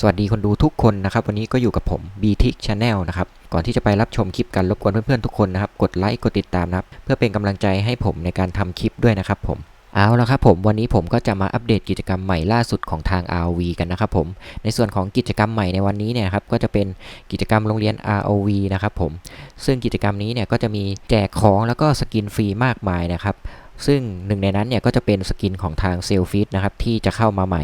สวัสดีคนดูทุกคนนะครับ วันนี้ก็อยู่กับผม b t i c Channel นะครับ ก่อนที่จะไปรับชมคลิปกันรบกวนเพื่อนๆทุกคนนะครับ กดไลค์ กดติดตามนะครับ เพื่อเป็นกำลังใจให้ผมในการทำคลิปด้วยนะครับผม เอาละครับผมวันนี้ผมก็จะมาอัปเดตกิจกรรมใหม่ล่าสุดของทาง ROV กันนะครับผม ในส่วนของกิจกรรมใหม่ในวันนี้เนี่ยครับก็จะเป็นกิจกรรมโรงเรียน ROV นะครับผม ซึ่งกิจกรรมนี้เนี่ยก็จะมีแจกของแล้วก็สกินฟรีมากมายนะครับซึ่งหนึ่งในนั้นเนี่ยก็จะเป็นสกินของทางเซลฟิตนะครับที่จะเข้ามาใหม่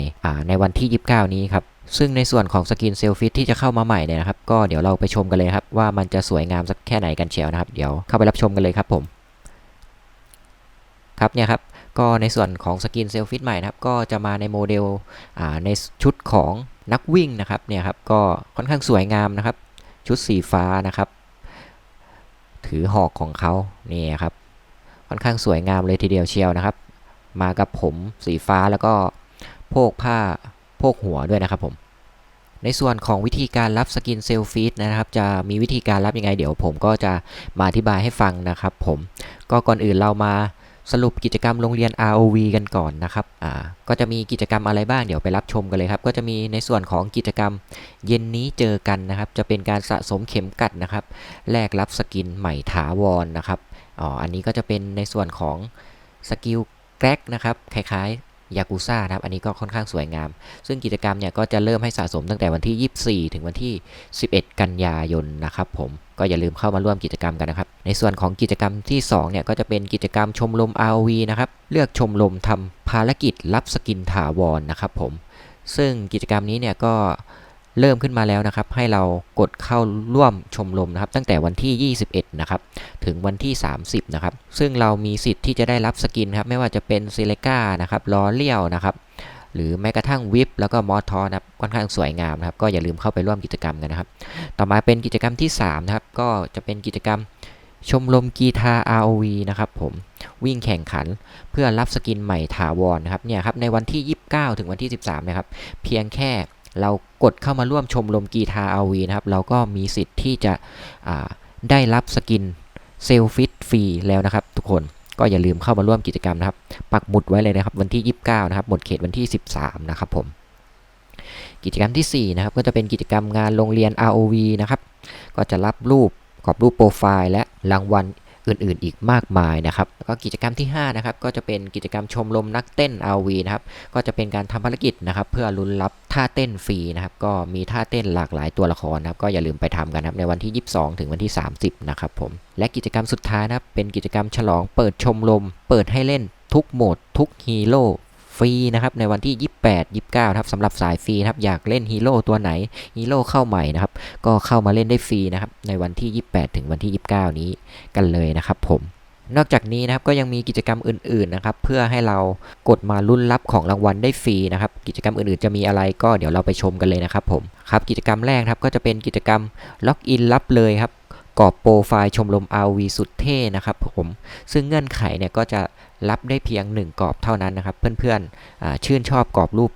ในวันที่ 29 นี้ครับ ซึ่งในส่วนของสกินเซลฟิตที่จะเข้ามาใหม่เนี่ยนะครับ ก็เดี๋ยวเราไปชมกันเลยครับ ว่ามันจะสวยงามสักแค่ไหนกันเชียวนะครับ เดี๋ยวเข้าไปรับชมกันเลยครับผม ครับเนี่ยครับ ก็ในส่วนของสกินเซลฟิตใหม่นะครับ ก็จะมาในโมเดลในชุดของนักวิ่งนะครับเนี่ยครับก็ค่อนข้างสวยงามนะครับ ชุดสีฟ้านะครับ ถือหอกของเขานี่ครับค่อนข้างสวยงามเลยทีเดียวเชียวนะครับ มากับผมสีฟ้าแล้วก็โพกผ้าโพกหัวด้วยนะครับผม ในส่วนของวิธีการรับสกินเซลฟีดนะครับ จะมีวิธีการรับยังไง เดี๋ยวผมก็จะมาอธิบายให้ฟังนะครับผมก็ก่อนอื่นเรามาสรุปกิจกรรมโรงเรียน ROV กันก่อนนะครับ อ่า ก็จะมีกิจกรรมอะไรบ้างเดี๋ยวไปรับชมกันเลยครับ ก็จะมีในส่วนของกิจกรรมเย็นนี้เจอกันนะครับ จะเป็นการสะสมเข็มกัดนะครับ แลกรับสกินใหม่ถาวรนะครับ อ๋อ อันนี้ก็จะเป็นในส่วนของสกิลแกร็กนะครับ คล้ายๆ ยากุซ่านะครับอันนี้ก็ค่อนข้างสวยงาม ซึ่งกิจกรรมเนี่ยก็จะเริ่มให้สะสมตั้งแต่วันที่ 24 ถึงวันที่ 11 กันยายนนะครับผมก็อย่าลืมเข้ามาร่วมกิจกรรมกันนะครับ ในส่วนของกิจกรรมที่2เนี่ยก็จะเป็นกิจกรรมชมรม ROV นะครับเลือกชมรมทำภารกิจรับสกินถาวรนะครับผมซึ่งกิจกรรมนี้เนี่ยก็ เริ่มขึ้นมาแล้วนะครับ ให้เรากดเข้าร่วมชมรมนะครับ ตั้งแต่วันที่ 21 นะครับ ถึงวันที่ 30 นะครับ ซึ่งเรามีสิทธิ์ที่จะได้รับสกินครับ ไม่ว่าจะเป็นซิเลก้านะครับล้อเลี้ยวนะครับ หรือแม้กระทั่งวิปแล้วก็มอสทอนะครับ ค่อนข้างสวยงามนะครับ ก็อย่าลืมเข้าไปร่วมกิจกรรมกันนะครับ ต่อมาเป็นกิจกรรมที่ 3 นะครับ ก็จะเป็นกิจกรรมชมรมกีตาร์ ROV นะครับผมวิ่งแข่งขันเพื่อรับสกินใหม่ถาวรนะครับเนี่ยครับในวันที่ 29 ถึงวันที่ 13 นะครับ เพียงแค่ เรากดเข้ามาร่วมชมรมกีตาร์ ROV นะครับ เราก็มีสิทธิ์ที่จะได้รับสกินเซลฟิตฟรีแล้วนะครับ ทุกคนก็อย่าลืมเข้ามาร่วมกิจกรรมนะครับ ปักหมุดไว้เลยนะครับ วันที่ 29 นะครับ หมดเขตวันที่ 13 นะครับผม กิจกรรมที่ 4 นะครับ ก็จะเป็นกิจกรรมงานโรงเรียน ROV นะครับ ก็จะรับรูปกรอบรูปโปรไฟล์และรางวัล อื่นๆ อีกมากมายนะครับแล้วก็กิจกรรมที่5นะครับก็จะเป็นกิจกรรมชมรมนักเต้น ROV นะครับก็จะเป็นการทำภารกิจนะครับเพื่อลุ้นรับท่าเต้นฟรีนะครับก็มีท่าเต้นหลากหลายตัวละครนะครับก็อย่าลืมไปทำกันนะครับในวันที่ 22 ถึงวันที่ 30นะครับผมและกิจกรรมสุดท้ายนะครับเป็นกิจกรรมฉลองเปิดชมรมเปิดให้เล่นทุกโหมดทุกฮีโร่ รีนะครับในวันที่ 28 29ครับสำหรับสายฟรีครับอยากเล่นฮีโร่ตัวไหนฮีโร่เข้าใหม่นะครับก็เข้ามาเล่นได้ฟรีนะครับในวันที่ 28 ถึงวันที่ 29 นี้กันเลยนะครับผมนอกจากนี้นะครับก็ยังมีกิจกรรมอื่นๆนะครับเพื่อให้เรากดมาลุ้นรับของรางวัลได้ฟรีนะครับกิจกรรมอื่นๆจะมีอะไรก็เดี๋ยวเราไปชมกันเลยนะครับผมครับกิจกรรมแรกครับก็จะเป็นกิจกรรมล็อกอินรับเลยครับ กรอบโปรไฟล์ชมรม RV สุดเท่นะครับผมซึ่งเงื่อนไขเนี่ยก็จะรับได้เพียง 1 กรอบเท่านั้นนะครับ เพื่อนๆชื่นชอบกรอบรูป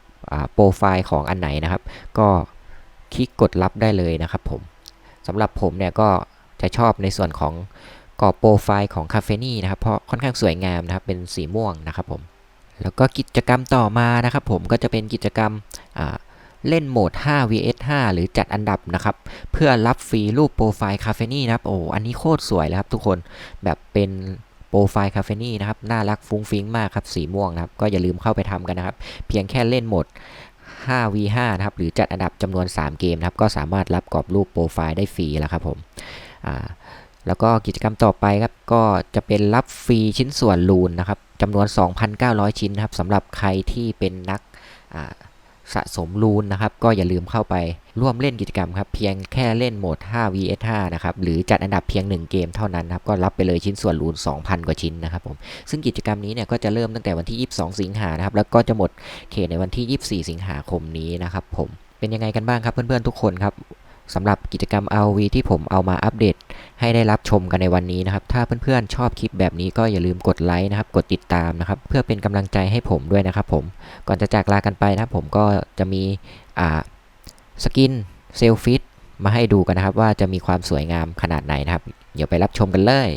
โปรไฟล์ของอันไหนนะครับ ก็คลิกกดรับได้เลยนะครับผมสำหรับผมเนี่ยก็จะชอบในส่วนของกรอบโปรไฟล์ของคาเฟนี่นะครับเพราะค่อนข้างสวยงามนะครับเป็นสีม่วงนะครับผมแล้วก็กิจกรรมต่อมานะครับผมก็จะเป็นกิจกรรมอ่า เล่นโหมด 5 vs 5 หรือจัดอันดับนะครับ เพื่อรับฟรีรูปโปรไฟล์คาเฟนี่นะครับ โอ้ อันนี้โคตรสวยเลยครับทุกคน แบบเป็นโปรไฟล์คาเฟนี่นะครับ น่ารักฟุ้งฟิ้งมากครับ สีม่วงนะครับ ก็อย่าลืมเข้าไปทำกันนะครับ เพียงแค่เล่นโหมด 5v5 นะครับ หรือจัดอันดับจำนวน 3 เกมนะครับ ก็สามารถรับกรอบรูปโปรไฟล์ได้ฟรีแล้วครับผม อ่าแล้วก็กิจกรรมต่อไปครับก็จะเป็นรับฟรีชิ้นส่วนลูนนะครับจำนวน 2,900 ชิ้นนะครับสำหรับใครที่เป็นนักอ่า สะสมรูนนะครับ ก็อย่าลืมเข้าไปร่วมเล่นกิจกรรมครับ เพียงแค่เล่นโหมด 5 vs 5นะครับ หรือจัดอันดับเพียง 1 เกมเท่านั้นนะครับ ก็รับไปเลยชิ้นส่วนรูน 2,000 กว่าชิ้นนะครับผม ซึ่งกิจกรรมนี้เนี่ยก็จะเริ่มตั้งแต่วันที่ 22 สิงหานะครับ แล้วก็จะหมดเขตในวันที่ 24 สิงหาคมนี้นะครับผม เป็นยังไงกันบ้างครับเพื่อนๆทุกคนครับ สำหรับกิจกรรม RV ที่ผมเอามาอัปเดต ให้ได้รับชมกันในวันนี้นะครับ ถ้าเพื่อนๆชอบคลิปแบบนี้ก็อย่าลืมกดไลค์นะครับ กดติดตามนะครับ เพื่อเป็นกำลังใจให้ผมด้วยนะครับผม ก่อนจะจากลากันไปนะครับ ผมก็จะมีอ่าสกินเซลฟิตมาให้ดูกันนะครับ ว่าจะมีความสวยงามขนาดไหนนะครับ เดี๋ยวไปรับชมกันเลย